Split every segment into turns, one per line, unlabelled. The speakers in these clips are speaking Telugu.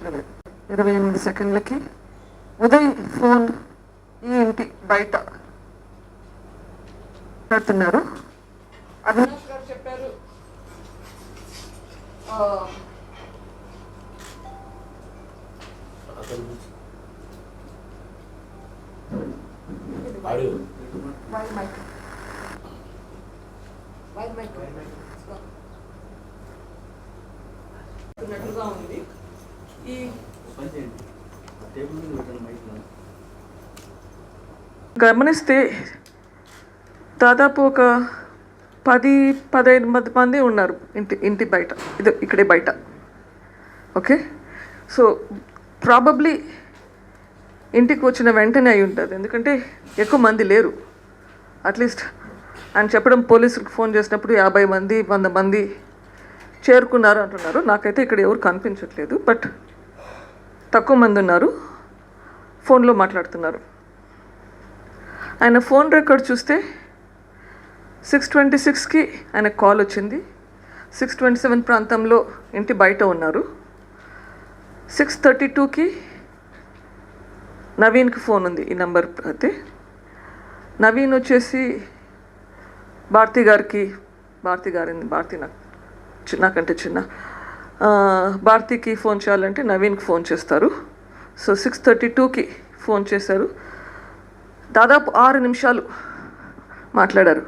మాట్లాడారు ఇరవై ఎనిమిది సెకండ్లకి. ఉదయ్ ఫోన్ ఈ ఇంటి బయట పెడుతున్నారు. అవినాష్ గారు చెప్పారు. ఉన్నట్లుగా ఉంది. ఈ గమనిస్తే దాదాపు ఒక పది పదహైదు మంది మంది ఉన్నారు ఇంటి ఇంటి బయట. ఇది ఇక్కడే బయట. ఓకే? సో ప్రాబబ్లీ ఇంటికి వచ్చిన వెంటనే అయి ఉంటుంది. ఎందుకంటే ఎక్కువ మంది లేరు. అట్లీస్ట్ ఆయన చెప్పడం పోలీసులకు ఫోన్ చేసినప్పుడు యాభై మంది వంద మంది చేరుకున్నారు అంటున్నారు. నాకైతే ఇక్కడ ఎవరు కనిపించట్లేదు. బట్ తక్కువ మంది ఉన్నారు. ఫోన్లో మాట్లాడుతున్నారు. ఆయన ఫోన్ రికార్డ్ చూస్తే సిక్స్ ట్వంటీ సిక్స్కి ఆయన కాల్ వచ్చింది. సిక్స్ ట్వంటీ సెవెన్ ప్రాంతంలో ఇంటి బయట ఉన్నారు. సిక్స్ థర్టీ టూకి నవీన్కి ఫోన్ ఉంది ఈ నంబర్ అయితే. నవీన్ వచ్చేసి భారతి గారికి భారతి గారిని భారతి నాకు నాకంటే చిన్న భారతికి ఫోన్ చేయాలంటే నవీన్కి ఫోన్ చేస్తారు. సో సిక్స్ థర్టీ టూకి ఫోన్ చేశారు. దాదాపు ఆరు నిమిషాలు మాట్లాడారు.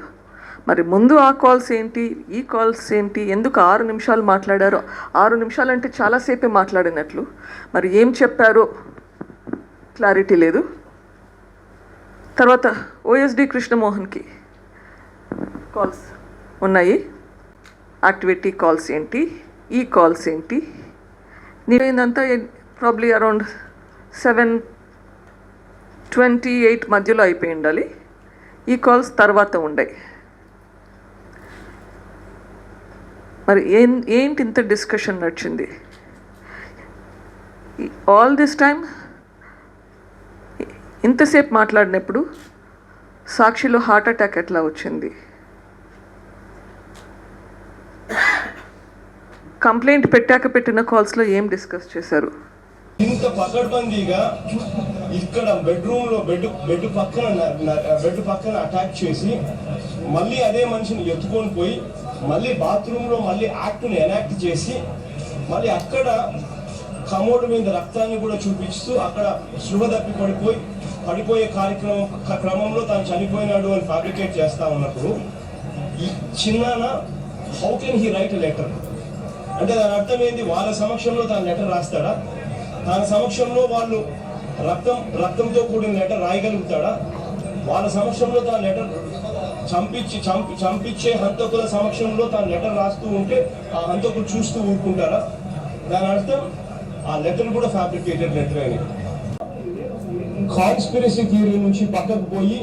మరి ముందు ఆ కాల్స్ ఏంటి ఈ కాల్స్ ఏంటి ఎందుకు ఆరు నిమిషాలు మాట్లాడారో? ఆరు నిమిషాలంటే చాలాసేపే మాట్లాడినట్లు. మరి ఏం చెప్పారో క్లారిటీ లేదు. తర్వాత ఓఎస్డి కృష్ణమోహన్కి కాల్స్ ఉన్నాయి. యాక్టివిటీ కాల్స్ ఏంటి ఈ కాల్స్ ఏంటి? నేనంతా probably around seven twenty eight మధ్యలో అయిపోయి ఉండాలి. ఈ కాల్స్ తర్వాత ఉండాయి మరి ఏం ఏంటి ఇంత డిస్కషన్ నడిచింది? ఆల్ దిస్ టైం ఇంతసేపు మాట్లాడినప్పుడు సాక్షిలో హార్ట్ అటాక్ ఎట్లా వచ్చింది? కంప్లైంట్ పెట్టాక పెట్టిన కాల్స్లో ఏం డిస్కస్ చేశారు?
ఇంత పకడ్బందీగా ఇక్కడ బెడ్రూమ్లో బెడ్ బెడ్ పక్కన బెడ్ పక్కన అటాక్ చేసి మళ్ళీ అదే మనిషిని ఎత్తుకొని పోయి మళ్ళీ బాత్రూమ్లో మళ్ళీ యాక్ట్ని ఎనాక్ట్ చేసి మళ్ళీ అక్కడ కమోడ్ మీద రక్తాన్ని కూడా చూపిస్తూ అక్కడ శుభ తప్పి పడిపోయి పడిపోయే కార్యక్రమం క్రమంలో తాను చనిపోయినాడు అని ఫ్యాబ్రికేట్ చేస్తా ఉన్నప్పుడు ఈ చిన్నాన how can he write letter అంటే దాని అర్థం ఏంది? వాళ్ళ సమక్షంలో తాను లెటర్ రాస్తాడా? తన సమక్షంలో వాళ్ళు రక్తం రక్తంతో కూడిన లెటర్ రాయగలుగుతాడా? వాళ్ళ సమక్షంలో తాను లెటర్ చంపించి చంపి చంపించే హంతకుల సమక్షంలో తాను లెటర్ రాస్తూ ఉంటే ఆ హంతకులు చూస్తూ ఊరుకుంటారా? దాని అర్థం ఆ లెటర్ కూడా ఫ్యాబ్రికేటెడ్ లెటర్ అని. కాన్స్పిరసీ థియరీ నుంచి పక్కకు పోయి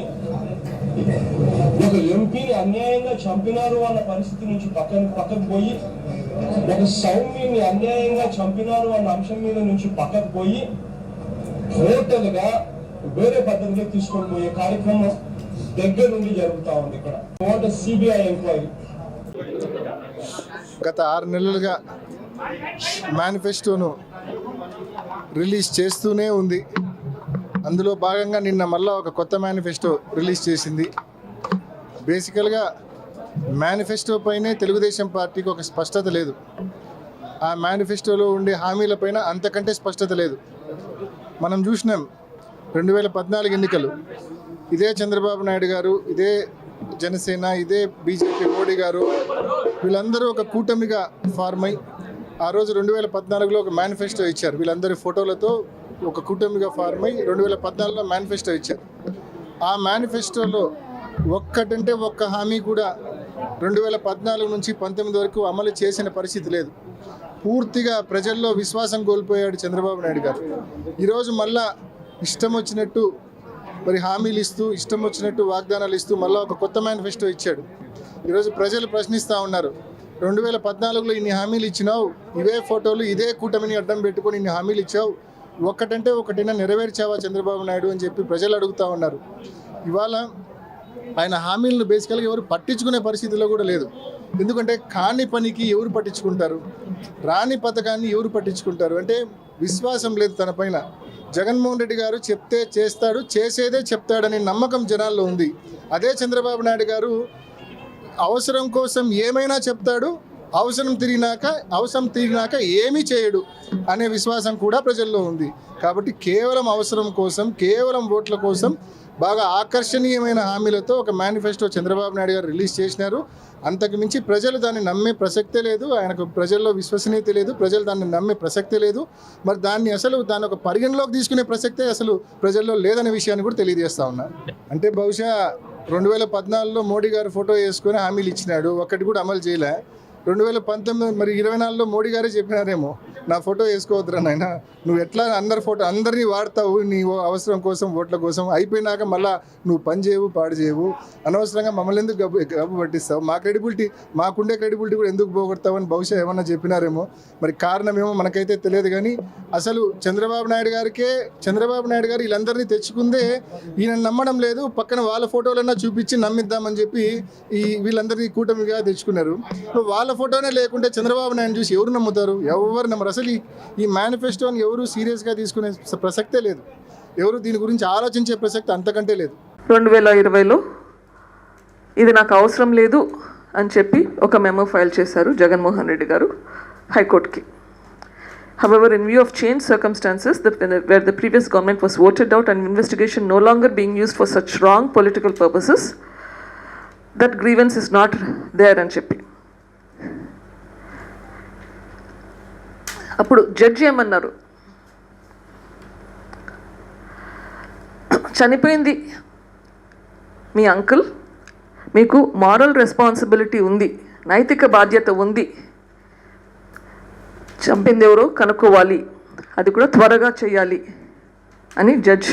ఒక ఎంపీని అన్యాయంగా చంపినారు అన్న పరిస్థితి నుంచి పక్కన పక్కకు పోయి ఒక సౌమ్యుని అన్యాయంగా చంపినారు అన్న అంశం మీద నుంచి పక్కకు పోయి టోటల్గా వేరే పద్ధతిలో తీసుకొని పోయే కార్యక్రమం దగ్గర నుండి జరుగుతూ ఉంది ఇక్కడ. వాట్ సిబిఐ ఎంక్వైరీ
గత ఆరు నెలలుగా మేనిఫెస్టోను రిలీజ్ చేస్తూనే ఉంది. అందులో భాగంగా నిన్న మళ్ళా ఒక కొత్త మేనిఫెస్టో రిలీజ్ చేసింది. బేసికల్గా మేనిఫెస్టో పైనే తెలుగుదేశం పార్టీకి ఒక స్పష్టత లేదు. ఆ మేనిఫెస్టోలో ఉండే హామీలపైన అంతకంటే స్పష్టత లేదు. మనం చూసినాం రెండు వేల పద్నాలుగు ఎన్నికలు. ఇదే చంద్రబాబు నాయుడు గారు ఇదే జనసేన ఇదే బీజేపీ మోడీ గారు వీళ్ళందరూ ఒక కూటమిగా ఫార్మ్ అయి ఆ రోజు రెండు వేల పద్నాలుగులో ఒక మేనిఫెస్టో ఇచ్చారు. వీళ్ళందరి ఫోటోలతో ఒక కూటమిగా ఫార్మ్ అయ్యి రెండు వేల పద్నాలుగులో మేనిఫెస్టో ఇచ్చారు. ఆ మేనిఫెస్టోలో ఒక్కటంటే ఒక్క హామీ కూడా రెండు వేల పద్నాలుగు నుంచి పంతొమ్మిది వరకు అమలు చేసిన పరిస్థితి లేదు. పూర్తిగా ప్రజల్లో విశ్వాసం కోల్పోయాడు చంద్రబాబు నాయుడు గారు. ఈరోజు మళ్ళా ఇష్టం వచ్చినట్టు మరి హామీలు ఇస్తూ ఇష్టం వచ్చినట్టు వాగ్దానాలు ఇస్తూ మళ్ళీ ఒక కొత్త మేనిఫెస్టో ఇచ్చాడు. ఈరోజు ప్రజలు ప్రశ్నిస్తూ ఉన్నారు రెండు వేల పద్నాలుగులో ఇన్ని హామీలు ఇచ్చినావు ఇవే ఫోటోలు ఇదే కూటమిని అడ్డం పెట్టుకొని ఇన్ని హామీలు ఇచ్చావు ఒక్కటంటే ఒకటైనా నెరవేర్చావా చంద్రబాబు నాయుడు అని చెప్పి ప్రజలు అడుగుతూ ఉన్నారు. ఇవాళ ఆయన హామీలను బేసికల్గా ఎవరు పట్టించుకునే పరిస్థితిలో కూడా లేదు. ఎందుకంటే కాని పనికి ఎవరు పట్టించుకుంటారు? రాని పథకాన్ని ఎవరు పట్టించుకుంటారు? అంటే విశ్వాసం లేదు తన పైన. జగన్మోహన్ రెడ్డి గారు చెప్తే చేస్తాడు చేసేదే చెప్తాడనే నమ్మకం జనాల్లో ఉంది. అదే చంద్రబాబు నాయుడు గారు అవసరం కోసం ఏమైనా చెప్తాడు అవసరం తిరిగినాక అవసరం తిరిగినాక ఏమీ చేయడు అనే విశ్వాసం కూడా ప్రజల్లో ఉంది. కాబట్టి కేవలం అవసరం కోసం కేవలం ఓట్ల కోసం బాగా ఆకర్షణీయమైన హామీలతో ఒక మేనిఫెస్టో చంద్రబాబు నాయుడు గారు రిలీజ్ చేసినారు. అంతకు మించి ప్రజలు దాన్ని నమ్మే ప్రసక్తే లేదు. ఆయనకు ప్రజల్లో విశ్వసనీయత లేదు. ప్రజలు దాన్ని నమ్మే ప్రసక్తే లేదు. మరి దాన్ని అసలు దాన్ని ఒక పరిగణలోకి తీసుకునే ప్రసక్తే అసలు ప్రజల్లో లేదనే విషయాన్ని కూడా తెలియజేస్తా ఉన్నారు అంటే బహుశా రెండు వేల పద్నాలుగులో మోడీ గారు ఫోటో వేసుకొని హామీలు ఇచ్చినాడు. ఒక్కటి కూడా అమలు చేయలే. రెండు వేల పంతొమ్మిది మరి ఇరవై నాలుగులో మోడీ గారే చెప్పినారేమో నా ఫోటో వేసుకోవద్దురా నాయన నువ్వు ఎట్లా అందరి ఫోటో అందరినీ వాడతావు నీ ఓ- అవసరం కోసం ఓట్ల కోసం అయిపోయినాక మళ్ళా నువ్వు పని చేయవు పాడు చేయవు అనవసరంగా మమ్మల్ని ఎందుకు గబ్బు గబ్బు పట్టిస్తావు? మా క్రెడిబిలిటీ మాకుండే క్రెడిబిలిటీ కూడా ఎందుకు పోగొడతావు అని బహుశా ఏమన్నా చెప్పినారేమో మరి కారణం ఏమో మనకైతే తెలియదు కానీ అసలు చంద్రబాబు నాయుడు గారికే చంద్రబాబు నాయుడు గారు వీళ్ళందరినీ తెచ్చుకుందే ఈయన నమ్మడం లేదు పక్కన వాళ్ళ ఫోటోలన్నా చూపించి నమ్మిద్దామని చెప్పి ఈ వీళ్ళందరినీ కూటమిగా తెచ్చుకున్నారు. వాళ్ళ ఫోటోనే లేకుంటే చంద్రబాబు నాయుడు చూసి ఎవరు నమ్ముతారు? ఎవరు నమ్మరు? అసలు ఈ మేనిఫెస్టోని ఎవరు సీరియస్గా తీసుకునే ప్రసక్తే లేదు. ఎవరు దీని గురించి ఆలోచించే ప్రసక్తి అంతకంటే లేదు.
రెండు వేల ఇరవైలో ఇది నాకు అవసరం లేదు అని చెప్పి ఒక మెమో ఫైల్ చేశారు జగన్మోహన్ రెడ్డి గారు హైకోర్టుకి. However in view of change circumstances where the previous government was voted out and investigation no longer being use for such wrong political purposes that grievance is not there అని చెప్పి. అప్పుడు జడ్జి ఏమన్నారు? చనిపోయింది మీ అంకుల్ మీకు మారల్ రెస్పాన్సిబిలిటీ ఉంది నైతిక బాధ్యత ఉంది. చంపింది ఎవరో కనుక్కోవాలి అది కూడా త్వరగా చేయాలి అని జడ్జ్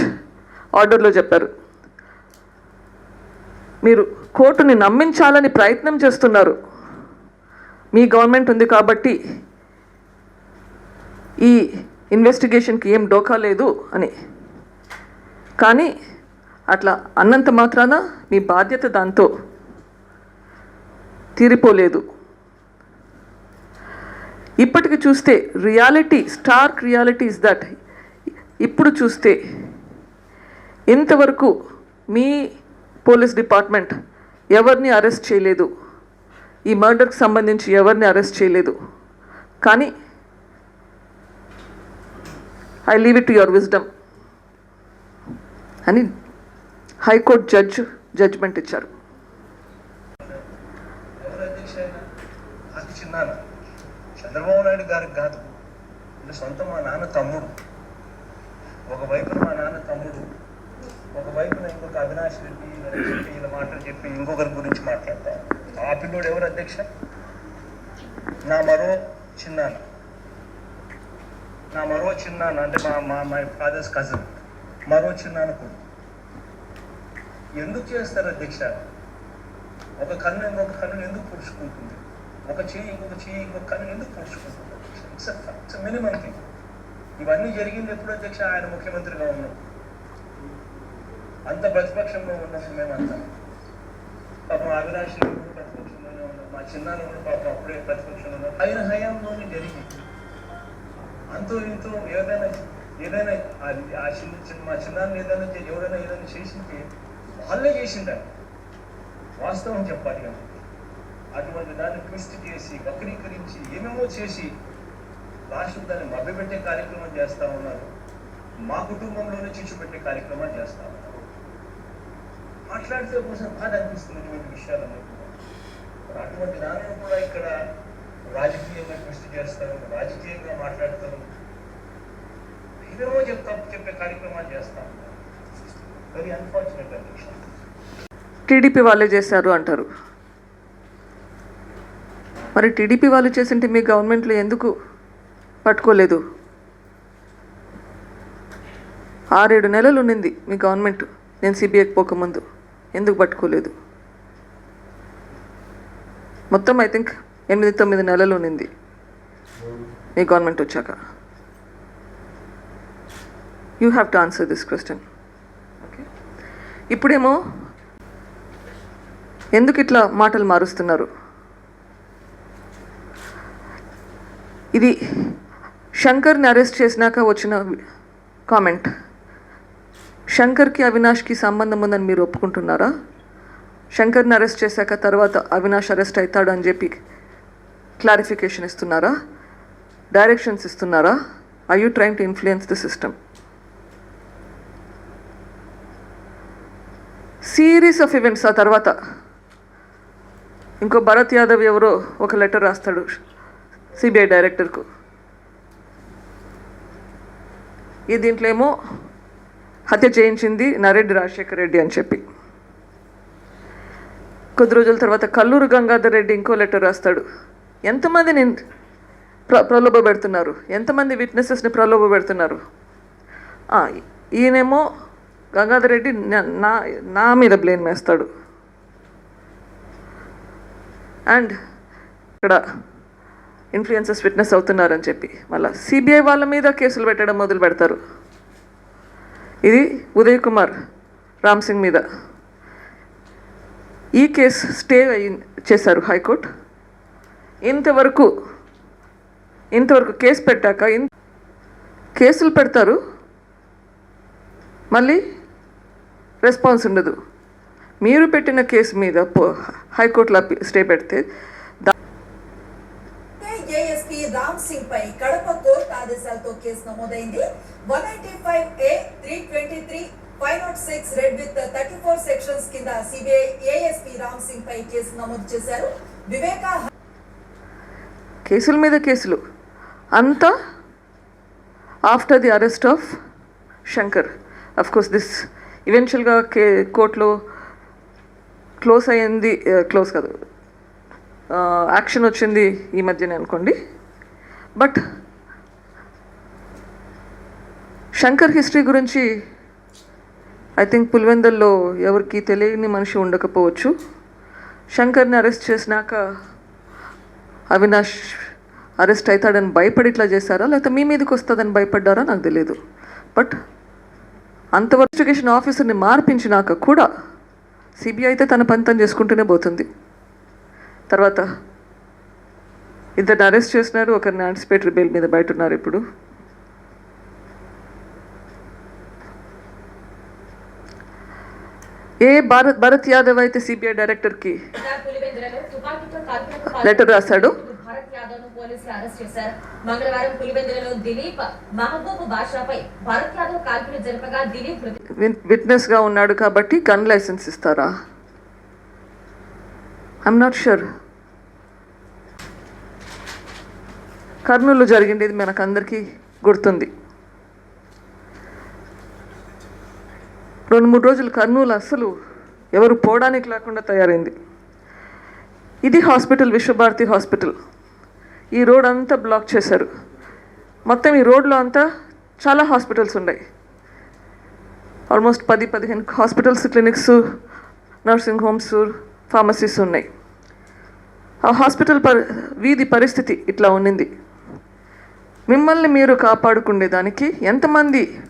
ఆర్డర్లో చెప్పారు. మీరు కోర్టుని నమ్మించాలని ప్రయత్నం చేస్తున్నారు. మీ గవర్నమెంట్ ఉంది కాబట్టి ఈ ఇన్వెస్టిగేషన్కి ఏం డోకా లేదు అని. కానీ అట్లా అన్నంత మాత్రాన మీ బాధ్యత దాంతో తీరిపోలేదు. ఇప్పటికి చూస్తే reality stark reality is that. ఇప్పుడు చూస్తే ఇంతవరకు మీ పోలీస్ డిపార్ట్మెంట్ ఎవరిని అరెస్ట్ చేయలేదు. ఈ మర్డర్కి సంబంధించి ఎవరిని అరెస్ట్ చేయలేదు. కానీ I leave it to your wisdom అని హైకోర్టు జడ్జ్ జడ్జ్మెంట్ ఇచ్చారు.
ఎవరు అధ్యక్ష అది చంద్రబాబు నాయుడు గారికి కాదు. సొంత మా నాన్న తమ్ముడు. ఒకవైపు మా నాన్న తమ్ముడు. ఒకవైపున ఇంకొక అవినాష్ రెడ్డి నరేష్ రెడ్డి ఇలా మాటలు చెప్పి ఇంకొకరి గురించి మాట్లాడతారు. ఆ పిల్లోడు ఎవరు అధ్యక్ష? నా మరో చిన్నాన్న. నా మరో చిన్నాన్న అంటే మా మా మై ఫాదర్స్ కజిన్ మరో చిన్నాన్న కొడుకు ఎందుకు చేస్తారు అధ్యక్ష ఒక కన్ను ఇంకొక కన్ను ఎందుకు పుడుచుకుంటుంది? ఒక చేయి ఇంకొక చేయి ఇంకొక కన్ను ఎందుకు పుడుచుకుంటుంది? ఇట్స్ ఇట్స్ మినిమం థింగ్ ఇవన్నీ జరిగింది ఎప్పుడు అధ్యక్ష ఆయన ముఖ్యమంత్రిగా ఉన్నాం అంత ప్రతిపక్షంలో ఉన్నప్పుడు మేమంతా పాపం అవినాశ్ ప్రతిపక్షంలోనే ఉన్నాం మా చిన్నాన్న కూడా పాపం అప్పుడే ప్రతిపక్షంలో ఉన్నాం ఆయన హయాంలోనే జరిగింది. అంతో ఇంతో ఏదైనా ఏదైనా ఆ- చిన్న చిన్న మా చిన్నాన్న ఏదైనా ఎవరైనా ఏదైనా చేసింటే వాళ్ళే చేసిండారు వాస్తవం చెప్పాలి కానీ అటువంటి దాన్ని ట్విస్ట్ చేసి వక్రీకరించి ఏమేమో చేసి లాస్ట్ దాన్ని మభ్యపెట్టే కార్యక్రమం చేస్తా ఉన్నారు. మా కుటుంబంలోనే చిచ్చు కార్యక్రమాలు కార్యక్రమం చేస్తా ఉన్నారు. మాట్లాడితే కొంచెం బాధ అనిపిస్తుంది ఇటువంటి విషయాలు కూడా. అటువంటి దానిని కూడా ఇక్కడ రాజకీయంగా ట్విస్ట్ చేస్తారు రాజకీయంగా మాట్లాడతారు. ఏమేమో చెప్తాం చెప్పే కార్యక్రమాలు చేస్తాం వెరీ అన్ఫార్చునేట్ అధ్యక్ష
టీడీపీ వాళ్ళే చేశారు అంటారు. మరి టీడీపీ వాళ్ళు చేసింటే మీ గవర్నమెంట్లో ఎందుకు పట్టుకోలేదు? ఆరేడు నెలలు ఉన్నింది మీ గవర్నమెంట్. నేను సిబిఐకి పోకముందు. ఎందుకు పట్టుకోలేదు? మొత్తం ఐ థింక్ ఎనిమిది తొమ్మిది నెలలు ఉన్నింది. మీ గవర్నమెంట్ వచ్చాక. You have to answer this question okay ఇప్పుడేమో ఎందుకు ఇట్లా మాటలు మారుస్తున్నారు? ఇది శంకర్ని అరెస్ట్ చేసినాక వచ్చిన కామెంట్. శంకర్కి అవినాష్కి సంబంధం ఉందని మీరు ఒప్పుకుంటున్నారా? శంకర్ని అరెస్ట్ చేశాక తర్వాత అవినాష్ అరెస్ట్ అవుతాడు అని చెప్పి క్లారిఫికేషన్ ఇస్తున్నారా? డైరెక్షన్స్ ఇస్తున్నారా? I you trying to influence the system series of events ఆ తర్వాత ఇంకో భరత్ యాదవ్ ఎవరో ఒక లెటర్ రాస్తాడు సిబిఐ డైరెక్టర్కు ఈ దీంట్లో ఏమో హత్య చేయించింది నరెడ్డి రాజశేఖర్ రెడ్డి అని చెప్పి. కొద్ది రోజుల తర్వాత కల్లూరు గంగాధర్ రెడ్డి ఇంకో లెటర్ రాస్తాడు. ఎంతమందిని ప్ర ప్రలోభ పెడుతున్నారు ఎంతమంది విట్నెసెస్ని ప్రలోభ పెడుతున్నారు ఈయనేమో గంగాధర్ రెడ్డి నా- నా మీద బ్లేమ్ వేస్తాడు. అండ్ ఇక్కడ ఇన్ఫ్లుయెన్సెస్ విట్నెస్ అవుతున్నారని చెప్పి మళ్ళీ సిబిఐ వాళ్ళ మీద కేసులు పెట్టడం మొదలు పెడతారు. ఇది ఉదయ్ కుమార్ రామ్ సింగ్ మీద. ఈ కేసు స్టే అయి చేశారు హైకోర్టు. ఇంతవరకు ఇంతవరకు కేసు పెట్టాక ఇన్ కేసులు పెడతారు. మళ్ళీ రెస్పాన్స్ ఉండదు. మీరు పెట్టిన కేసు మీద పో- హైకోర్టులో స్టే పెడితే దా-
ఏఎస్పీ రామ్ సింగ్ పై కడప కోర్టు ఆదేశాలతో కేసు నమోదైంది. One ninety five A three twenty three five not six read with thirty four sections కింద సిబిఐ ఏఎస్పీ రామ్ సింగ్ పై కేసు నమోదు చేశారు. వివేకా
కేసుల మీద కేసులు. అంతా after the arrest of Shankar. Course this ఈవెన్చువల్గా కే కోర్టులో క్లోజ్ అయ్యింది క్లోజ్ కాదు. యాక్షన్ వచ్చింది ఈ మధ్యనే అనుకోండి. బట్ శంకర్ హిస్టరీ గురించి ఐ థింక్ పులివెందల్లో ఎవరికి తెలియని మనిషి ఉండకపోవచ్చు. శంకర్ని అరెస్ట్ చేసినాక అవినాష్ అరెస్ట్ అవుతాడని భయపడి ఇట్లా చేశారా? లేకపోతే మీ మీదకి వస్తుందని భయపడ్డారా? నాకు తెలియదు బట్ అంతవరకు ఎడ్యుకేషన్ ఆఫీసర్ని మార్పించినాక కూడా సిబిఐ అయితే తన పని తను చేసుకుంటూనే పోతుంది. తర్వాత ఇద్దరిని అరెస్ట్ చేసినారు. ఒకరిని యాంటిసిపేటరీ బెయిల్ మీద బయట ఉన్నారు ఇప్పుడు. ఏ భారత్ భరత్ యాదవ్ అయితే సిబిఐ డైరెక్టర్కి లెటర్ రాశాడు?
భారత్ యాదవ్ను పోలీసులు అరెస్ట్ చేశారు. మంగళవారం పులివెందులలో దిలీప్ మహబూబ్ బాషాపై భారత్ యాదవ్ కాల్పులు జరపగా దిలీప్ మృతి
విన్- విట్నెస్గా ఉన్నాడు కాబట్టి గన్ లైసెన్స్ ఇస్తారా? ఐఎమ్ నాట్ షూర్ కర్నూలు జరిగింది ఇది మనకందరికీ గుర్తుంది. రెండు మూడు రోజులు కర్నూలు అస్సలు ఎవరు పోవడానికి లేకుండా తయారైంది. ఇది హాస్పిటల్ విశ్వభారతి హాస్పిటల్. ఈ రోడ్ అంతా బ్లాక్ చేశారు. మొత్తం ఈ రోడ్లో అంతా చాలా హాస్పిటల్స్ ఉన్నాయి. ఆల్మోస్ట్ పది పదిహేను hospitals clinics nursing homes pharmacies ఉన్నాయి. ఆ హాస్పిటల్ పరి వీధి పరిస్థితి ఇట్లా ఉన్నింది. మిమ్మల్ని మీరు కాపాడుకునే దానికి ఎంతమంది